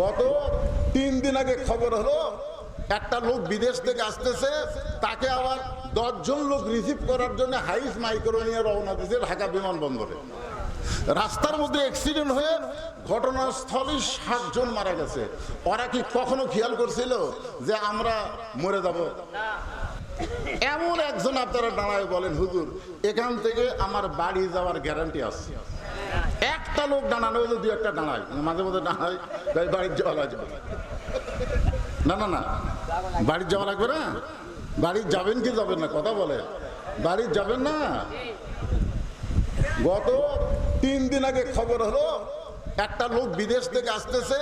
গত তিন দিন আগে খবর হলো, একটা লোক বিদেশ থেকে আসতেছে, তাকে আবার দশজন লোক রিসিভ করার জন্য হাইস মাইক্রো নিয়ে রওনা দিয়েছে ঢাকা বিমানবন্দরে। রাস্তার মধ্যে অ্যাক্সিডেন্ট হয়ে ঘটনাস্থলে সাতজন মারা গেছে। ওরা কি কখনো খেয়াল করছিল যে আমরা মরে যাব? এমন একজন আপনারা দাঁড়ায় বলেন, হুজুর, এখান থেকে আমার বাড়ি যাওয়ার গ্যারান্টি আছে। একটা লোক দাঁড়ানো হলে দু একটা দাঁড়ায়। মাঝে মাঝে দাঁড়ায় ভাই বাড়ির যাওয়া লাগবে। না না না, বাড়ির যাওয়া লাগবে না। বাড়ির যাবেন কি যাবেন না, কথা বলে। বাড়ির যাবেন না। গত তিন দিন আগে খবর হলো, একটা লোক বিদেশ থেকে আসতেছে,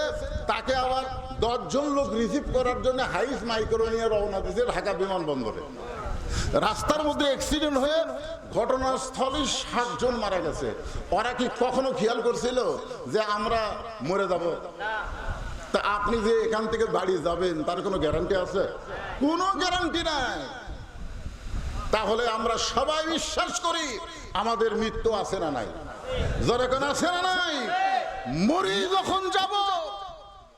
তাকে আবার দশজন লোক রিসিভ করার জন্য হাইস মাইক্রো নিয়ে রওনা দিয়েছে ঢাকা বিমানবন্দরে। রাস্তার মধ্যে অ্যাক্সিডেন্ট হয়ে ঘটনাস্থলে সাতজন মারা গেছে। ওরা কি কখনো খেয়াল করছিল যে আমরা মরে যাব? তা আপনি যে এখান থেকে বাড়ি যাবেন, তার কোনো গ্যারান্টি আছে? কোনো গ্যারান্টি নাই। তাহলে আমরা সবাই বিশ্বাস করি আমাদের মৃত্যু আছে না নাই। যখন আছে না নাই? মরি যখন যাব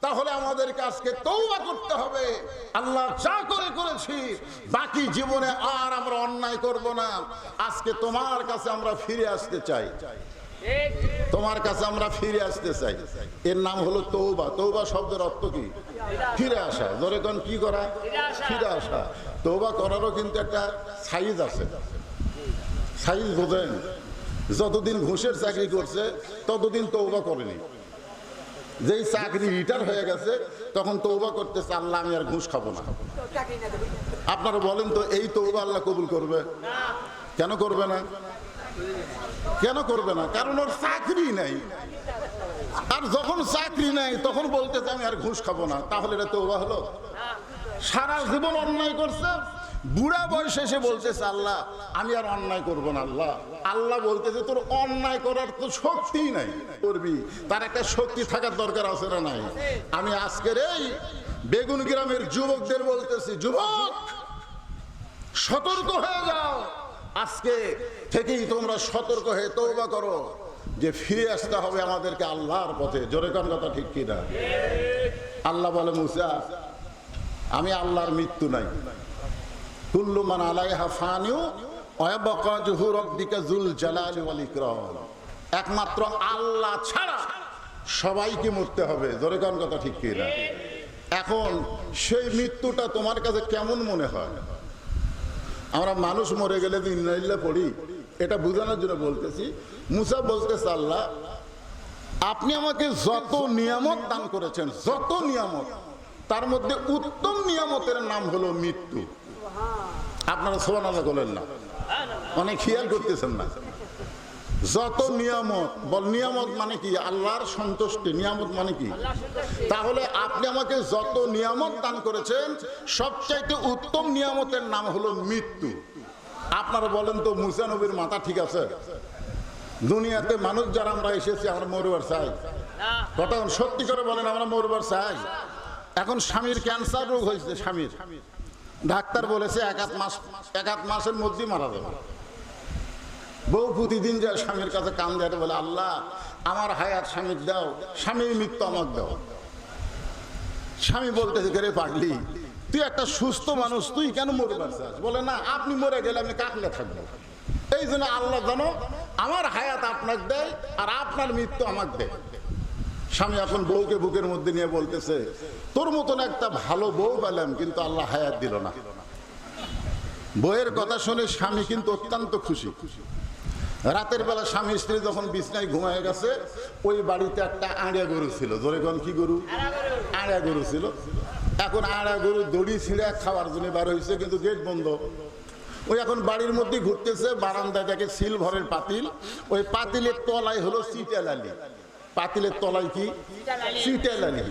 তাহলে আমাদেরকে আজকে তৌবা করতে হবে। আল্লাহ যা করে করেছি, বাকি জীবনে আর আমরা অন্যায় করব না। আজকে তোমার কাছে আমরা ফিরে আসতে চাই। তোমার কাছে আমরা ফিরে আসতে চাই। এর নাম হলো তৌবা তৌবা শব্দের অর্থ কি? ফিরে আসা। ধরে কোন কি করা? ফিরে আসা। তৌবা করারও কিন্তু একটা সাইজ আছে। সাইজ বোঝেন। যতদিন ঘুষের চাকরি করছে, ততদিন তৌবা করেনি। যেই চাকরি রিটার হয়ে গেছে, তখন তৌবা করতে আল্লাহ আমি আর ঘুষ খাব না। আপনারা বলেন তো, এই তৌবা আল্লাহ কবুল করবে? কেন করবে না? কেন করবে না? কারণ ওর চাকরি নাই। আর যখন চাকরি নাই, তখন বলতেছে, আমি আর ঘুষ খাব না। তাহলে এটা তৌবা হলো? সারা জীবন অন্যায় করছে, বুড়া বয়সে এসে বলতেছে, আল্লাহ, আমি আর অন্যায় করব না, আল্লাহ। আল্লাহ বলতেছে, তোর অন্যায় করার তো শক্তি নাই, করবি। তার একটা শক্তি থাকার দরকার আছে না নাই? আমি আজকের এই বেগুন গ্রামের যুবকদের বলতেছি, যুবক, সতর্ক হয়ে যাও। আজকে থেকেই তোমরা সতর্ক হয়ে তৌবা করো, যে ফিরে আসতে হবে আমাদেরকে আল্লাহর পথে। জোরে কথা ঠিক কিনা? আল্লাহ বলে, মুসা আমি আল্লাহর মৃত্যু নাই। কুল্লু মান আলাইহা ফানিউ ওয়াবাকা জুহু রাব্বিকা যুল জালালি ওয়াল ইকরাম। একমাত্র আল্লাহ ছাড়া সবাইকে মরতে হবে। জোরে কান কথা ঠিক কিনা? এখন সেই মৃত্যুটা তোমার কাছে কেমন মনে হয়? আমরা মানুষ মরে গেলে যে ইন্নাইল্লা পড়ি। এটা বোঝানোর জন্য বলতেছি মুসা বলতেছে আল্লাহ আপনি আমাকে যত নিয়ামত দান করেছেন যত নিয়ামত তার মধ্যে উত্তম নিয়ামতের নাম হলো মৃত্যু। আপনারা সোমান আল্লাহ বলেন না। অনেক খেয়াল করতেছেন না। যত নিয়ামত, বল নিয়ামত মানে কি? আল্লাহর সন্তুষ্টি। নিয়ামত মানে কি? তাহলে আপনি আমাকে যত নিয়ামত দান করেছেন, সবচাইতে উত্তম নিয়ামতের নাম হলো মৃত্যু। আপনারা বলেন তো, মুসা নবীর মাথা ঠিক আছে? দুনিয়াতে মানুষ যারা আমরা এসেছি, আমরা মরবার চাই। কথা সত্যি করে বলেন, আমরা মরবার চাই। এখন স্বামীর ক্যান্সার রোগ হয়েছে, স্বামীর। ডাক্তার বলেছে এক আধ মাস, এক আধ মাসের মধ্যেই মারা যাবে। বউ প্রতিদিন যায় স্বামীর কাছে কান দেয়, বলে, আল্লাহ, আমার হায়াত স্বামীর দাও, স্বামীর মৃত্যু আমার দাও। স্বামী বলতেছে রে পাগলি, তুই একটা সুস্থ মানুষ, তুই কেন মরে চাস বলে, না, আপনি মরে গেলে আমি কাকলে থাকব। এই জন্য আল্লাহ জানো আমার হায়াত আপনাকে দেয় আর আপনার মৃত্যু আমাকে দেয়। স্বামী এখন বউকে বুকের মধ্যে নিয়ে বলতেছে, তোর মতন একটা ভালো বউ পেলাম, কিন্তু আল্লাহ হায়াত দিল না। বইয়ের কথা শুনে স্বামী কিন্তু অত্যন্ত খুশি। রাতের বেলা স্বামী স্ত্রী যখন বিছনায় ঘুমায় গেছে, ওই বাড়িতে একটা আড়িয়া গরু ছিল। ধরে কোন কি গরু? আড়িয়া গরু ছিল। এখন আড়া গরু দড়ি ছিঁড়ে খাওয়ার জন্য বার হয়েছে কিন্তু গেট বন্ধ। ওই এখন বাড়ির মধ্যে ঘুরতেছে, বারান্দায় দেখে সিলভরের পাতিল। ওই পাতিলের তলায় হলো সিটেল আলী। পাতিলের তলায় কি? সিটেল আলী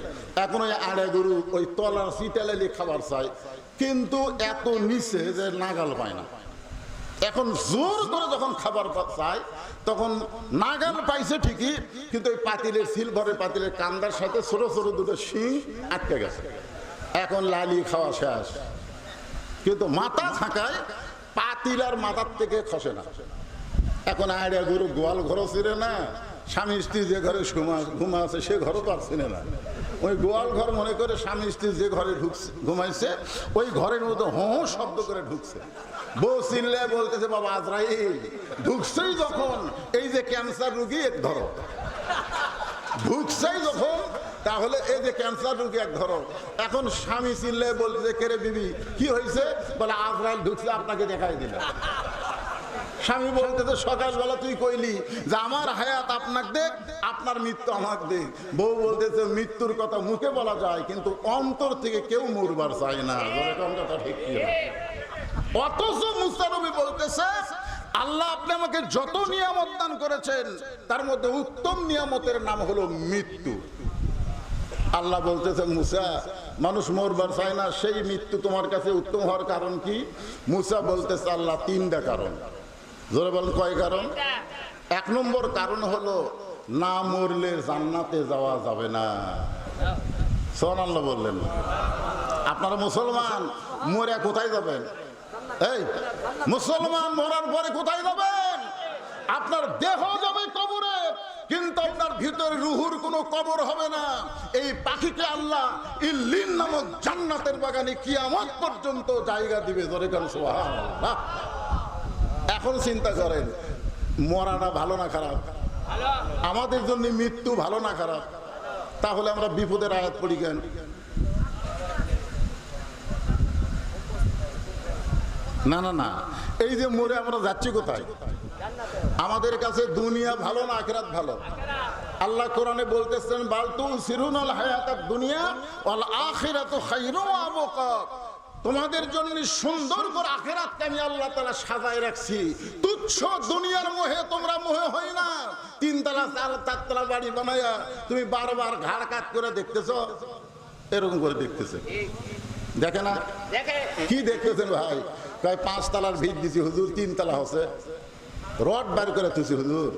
এখন ওই আড়া গরু ওই তলার সিটেল খাবার চায়। কিন্তু এত নিচে যে নাগাল পায় না। এখন জোর করে যখন খাবার চায় তখন নাগাল পাইছে ঠিকই কিন্তু ওই পাতিলের সিলভারের পাতিলের কান্দার সাথে ছোট ছোট দুটো শিং আটকে গেছে। এখন লালি খাওয়া শেষ। কিন্তু মাথা থাকায় পাতিল আর মাথার থেকে খসে না। এখন আইডিয়া গরু গোয়াল ঘরও ছিঁড়ে না স্বামী স্ত্রী যে ঘরে ঘুমা আছে, সে ঘরও তো আর না। ওই গোয়াল ঘর মনে করে স্বামী স্ত্রী যে ঘরে ঢুকছে ঘুমাইছে, ওই ঘরের মধ্যে হো শব্দ করে ঢুকছে। বউ চিনলে বলতেছে, বাবা আজরাইল, ঢুকছেই যখন, এই যে ক্যান্সার রুগী এক ধরো। ঢুকছেই যখন, তাহলে এই যে ক্যান্সার রোগী এক ধরো। এখন স্বামী চিনলে বলতে কেরে বিবি, কি হয়েছে বলে, আজরাইল ঢুকছে, আপনাকে দেখাই দিলাম। স্বামী বলতেছে সকালবেলা তুই কইলি যে আমার হায়াত আপনাকে দেখ আপনার মৃত্যু আমাকে দেখ বউ বলতেছে, মৃত্যুর কথা মুখে বলা যায়, কিন্তু অন্তর থেকে কেউ মরবার চায় না। কথা ঠিক অথচ মুস্তানবী বলতেছে, আল্লাহ আপনি আমাকে যত নিয়ামত দান করেছেন, তার মধ্যে উত্তম নিয়ামতের নাম হলো মৃত্যু। আল্লাহ বলতেছে, মুসা, মানুষ মরবার চায় না, সেই মৃত্যু তোমার কাছে উত্তম হওয়ার কারণ কি? মুসা বলতেছে, আল্লাহ তিনটা কারণ। জোরে বলেন, কয় কারণ? এক নম্বর কারণ হলো, না মরলে জান্নাতে যাওয়া যাবে না। সোহান আল্লাহ বললেন, আপনারা মুসলমান, মরে কোথায় যাবেন? এই, মুসলমান মরার পরে কোথায় যাবেন? আপনার দেহ যাবে কবরে, কিন্তু আপনার ভিতরে রুহুর কোনো কবর হবে না। এই পাখিকে আল্লাহ ইল্লিন নামক জান্নাতের বাগানে কিয়ামত পর্যন্ত জায়গা দিবে। ধরে কেন সুবহানাল্লাহ এখন চিন্তা করেন, মরাটা ভালো না খারাপ? আমাদের জন্য মৃত্যু ভালো না খারাপ? তাহলে আমরা বিপদের আয়াত পড়ি কেন? না না না। এই যে মরে আমরা যাচ্ছি কোথায়? আমাদের কাছে দুনিয়া ভালো না আখেরাত ভালো? আল্লাহ কোরআনে বলতেছেন বালতু সিরুনাল হায়াতাত দুনিয়া ওয়াল আখিরাতু খায়রু ওয়া আবকা তোমাদের জন্য সুন্দর করে আখেরাতকে আমি আল্লাহ তাআলা সাজায় রাখছি। তুচ্ছ দুনিয়ার মোহে তোমরা মোহে হই না। তিনতলা চার চারতলা বাড়ি বানাইয়া তুমি বারবার ঘাড় কাত করে দেখতেছো? এরকম করে দেখতেছে। দেখে না? কি দেখতেছেন ভাই? কয় পাঁচ তালার ভিত দিছি হুজুর তিন তালা হচ্ছে। রড বার করে তুছি হুজুর।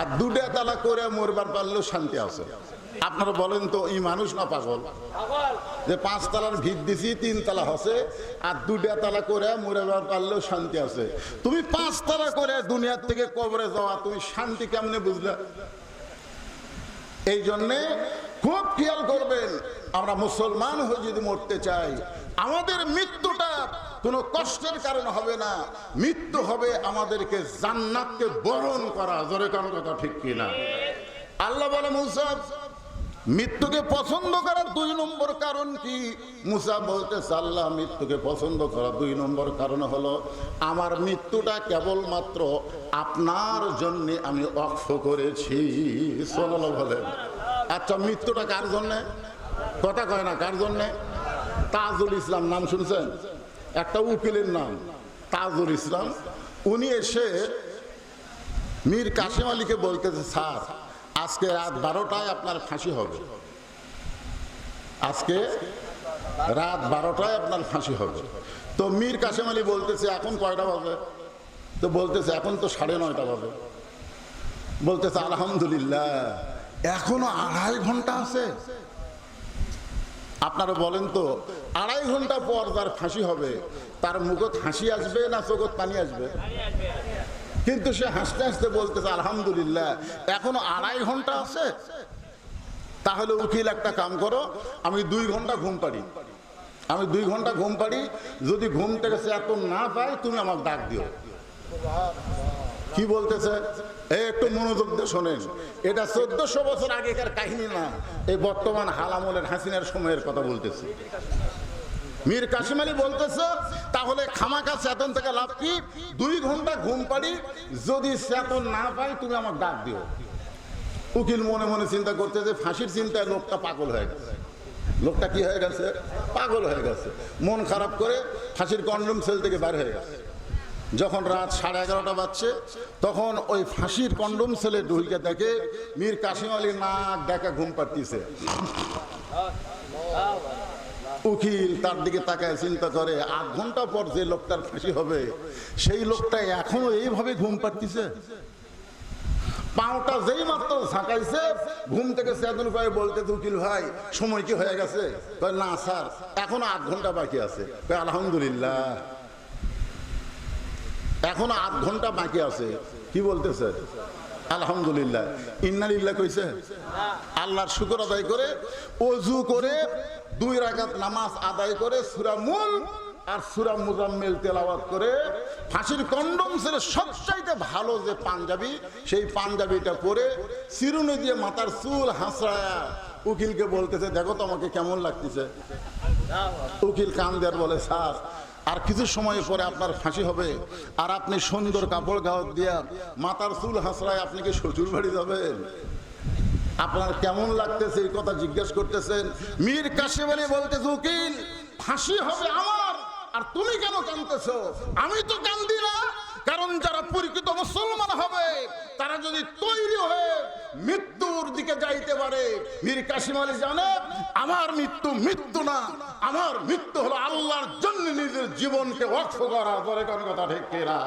আর দুটা তালা করে মরবার পারলেও শান্তি আছে। আপনারা বলেন তো, এই মানুষ না পাগল? যে পাঁচ তালার ভিত দিছি, তিন তালা হচ্ছে আর দুটা তালা করে মরবার পারলেও শান্তি আছে। তুমি পাঁচ তালা করে দুনিয়ার থেকে কবরে যাওয়া, তুমি শান্তি কেমনে বুঝলে? এই জন্যে খুব খেয়াল করবেন, আমরা মুসলমান হয়ে যদি মরতে চাই, আমাদের মৃত্যুটা কোনো কষ্টের কারণ হবে না। মৃত্যু হবে আমাদেরকে জান্নাতকে বরণ করা। জোরে কারণ কথা ঠিক কিনা? আল্লাহ বলে মুসাফ মৃত্যুকে পছন্দ করার দুই নম্বর কারণ কি? মুসা বলতে আল্লাহ মৃত্যুকে পছন্দ করার দুই নম্বর কারণ হলো, আমার মৃত্যুটা কেবলমাত্র আপনার জন্যে আমি অক্ষ করেছি। বলেন। আচ্ছা মৃত্যুটা কার জন্যে? কথা কয় না, কার জন্যে? তাজুল ইসলাম, নাম শুনছেন? একটা উকিলের নাম, তাজুল ইসলাম। উনি এসে মীর কাশিম আলীকে বলতেছে, স্যার আজকে রাত বারোটায় আপনার ফাঁসি হবে। আজকে রাত বারোটায় আপনার ফাঁসি হবে। তো মীর কাশিম আলী বলতেছে, এখন কয়টা বাজে? তো বলতেছে, এখন তো সাড়ে নয়টা বাজে। বলতেছে, আলহামদুলিল্লাহ, এখনও আড়াই ঘণ্টা আছে। আপনারা বলেন তো, আড়াই ঘণ্টা পর তার ফাঁসি হবে, তার মুখত হাসি আসবে না চোখত পানি আসবে? কিন্তু সে হাসতে হাসতে বলতেছে, আলহামদুলিল্লাহ, এখনও আড়াই ঘণ্টা আছে। তাহলে উকিল একটা কাম করো, আমি দুই ঘণ্টা ঘুম পারি আমি দুই ঘণ্টা ঘুম পারি যদি ঘুম থেকে সে এত না পাই তুমি আমার ডাক দিও। কি বলতেছে? এই একটু মনোযোগ দিয়ে শোনেন, এটা চোদ্দশো বছর আগেকার কাহিনী না, এই বর্তমান হালামলের হাসিনার সময়ের কথা বলতেছে। মীর কাশিম আলী বলতেছে তাহলে খামাকা চেতন থেকে লাভ কি? দুই ঘণ্টা ঘুম পারি যদি চেতন না পাই তুমি আমার ডাক দিও। উকিল মনে মনে চিন্তা করতে যে ফাঁসির চিন্তায় লোকটা পাগল হয়ে গেছে। লোকটা কি হয়ে গেছে? পাগল হয়ে গেছে। মন খারাপ করে ফাঁসির কন্ডম সেল থেকে বার হয়ে গেছে। যখন রাত সাড়ে এগারোটা বাজছে, তখন ওই ফাঁসির কন্ডম সেলে ঢুকে দেখে মীর কাশিম আলী নাক দেখা ঘুম পাড়তিছে। উকিল তার দিকে তাকায়, চিন্তা করে, আধ ঘণ্টা পর যে লোকটার ফাঁসি হবে, সেই লোকটা এখনও এইভাবে ঘুম পাচ্ছে পাওটা যেই মাত্র ঝাঁকাইছে, ঘুম থেকে চেতন পায়ে বলতে উকিল ভাই, সময় কি হয়ে গেছে? না স্যার, এখনও আধ ঘণ্টা বাকি আছে। আলহামদুলিল্লাহ। এখনও আধ ঘণ্টা বাকি আছে। কি বলতেছে? আলহামদুলিল্লাহ। ইন্নালিল্লাহ কইছে। আল্লাহর শুকর আদায় করে, অজু করে দুই রাকাত নামাজ আদায় করে সুরা মূল আর সুরা মুজাম্মিল তেলাওয়াত করে ফাঁসির কন্ডম ছেড়ে সবচাইতে ভালো যে পাঞ্জাবি, সেই পাঞ্জাবিটা পরে চিরুনি দিয়ে মাথার চুল হাসড়ায়া উকিলকে বলতেছে, দেখো তো আমাকে কেমন লাগতেছে। উকিল কান দেয়ার বলে, স্যার, আর কিছু সময় পরে আপনার ফাঁসি হবে আর আপনি সুন্দর কাপড় গাও দিয়া মাথার চুল হাসড়ায় আপনি কি শ্বশুর বাড়ি যাবেন? আপনার কেমন লাগতেছে এই কথা জিজ্ঞেস করতেছেন? মীর কাশিম আলী বলতেছে, উকিল, ফাঁসি হবে আমার। আর তুমি কেন কান্দতেছ আমি তো কান্দি না। কারণ যারা পরিচিত মুসলমান হবে, তারা যদি তৈরি হয়ে মৃত্যুর দিকে যাইতে পারে। মীর কাশিম আলী জানে, আমার মৃত্যু মৃত্যু না, আমার মৃত্যু হলো আল্লাহর জন্য নিজের জীবনকে অক্ষ করা পরে কোন কথা ঠিক কিনা?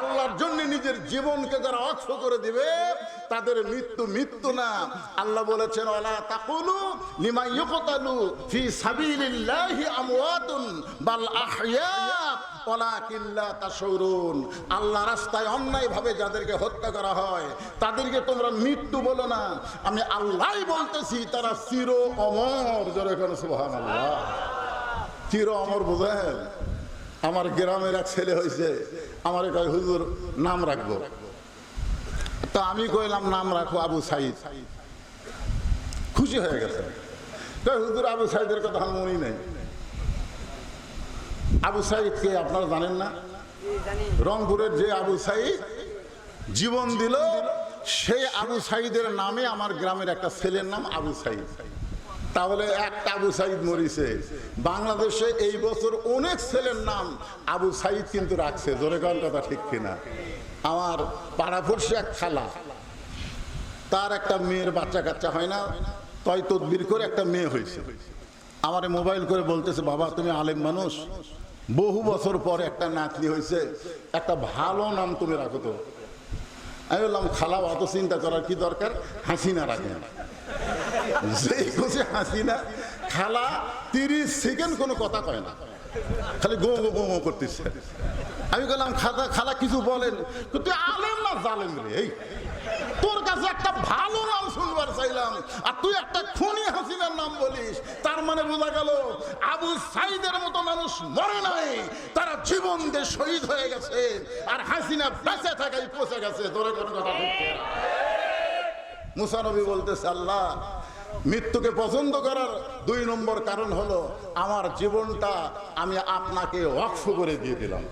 আল্লাহর জন্য নিজের জীবনকে যারা অক্ষ করে দিবে, তাদের মৃত্যু মৃত্যু না। আল্লাহ বলেছেন, ওয়ালা তাকুলু লিমা ইউকতালু ফি সাবিলিল্লাহি আমওয়াতুন বাল আহইয়া ওয়ালাকিন লা তাশউরুন। আল্লাহ রাস্তায় অন্যায় ভাবে যাদেরকে হত্যা করা হয়, তাদেরকে তোমরা মৃত্যু বলো না। আমি আল্লাহই বলতেছি, তারা চির অমর। জোরে করে সুবহানাল্লাহ। চির অমর বোঝেন? আমার গ্রামের এক ছেলে হয়েছে, আমার কয়, হুজুর, নাম রাখব। তা আমি কইলাম, নাম রাখো আবু সাইদ। খুশি হয়ে গেছে। হুজুর, আবু সাইদের কথা মনেই নেই। আবু সাইদ কে আপনারা জানেন না? রংপুরের যে আবু সাইদ জীবন দিল, সেই আবু সাইদের নামে আমার গ্রামের একটা ছেলের নাম আবু সাইদ। তাহলে একটা আবু সাইদ মরিছে। বাংলাদেশে এই বছর অনেক ছেলের নাম আবু সাইদ কিন্তু রাখছে। জোরে গান কথা ঠিক কিনা? আমার পাড়াপড়শি এক খালা, তার একটা মেয়ের বাচ্চা কাচ্চা হয় না তয় তদবির করে একটা মেয়ে হয়েছে। আমার মোবাইল করে বলতেছে, বাবা, তুমি আলেম মানুষ। বহু বছর পর একটা নাতনি হয়েছে একটা ভালো নাম তুমি রাখো তো। আমি বললাম, খালা, অত চিন্তা করার কি দরকার? হাসিনা রাখেন যেই খুশি হাসিনা, খালা তিরিশ সেকেন্ড কোনো কথা কয় না। খালি গো গো গো গো করতেছে। আমি বললাম, খালা খালা কিছু বলেন। তুই আলেম না জালেম রে? এই তোর কাছে একটা ভালো নাম শুনবার চাইলাম। আর তুই একটা খুনি হাসিনার নাম বলিস। তার মানে বোঝা গেল আবু সাইদের মতো মানুষ মরে নাই। তারা জীবন দিয়ে শহীদ হয়ে গেছে। আর হাসিনা বেঁচে থাকাই পচে গেছে। তোরে কোনো কথা। মুসানবী বলতেছে, আল্লাহ, মৃত্যুকে পছন্দ করার দুই নম্বর কারণ হলো, আমার জীবনটা আমি আপনাকে অক্ষ করে দিয়ে দিলাম।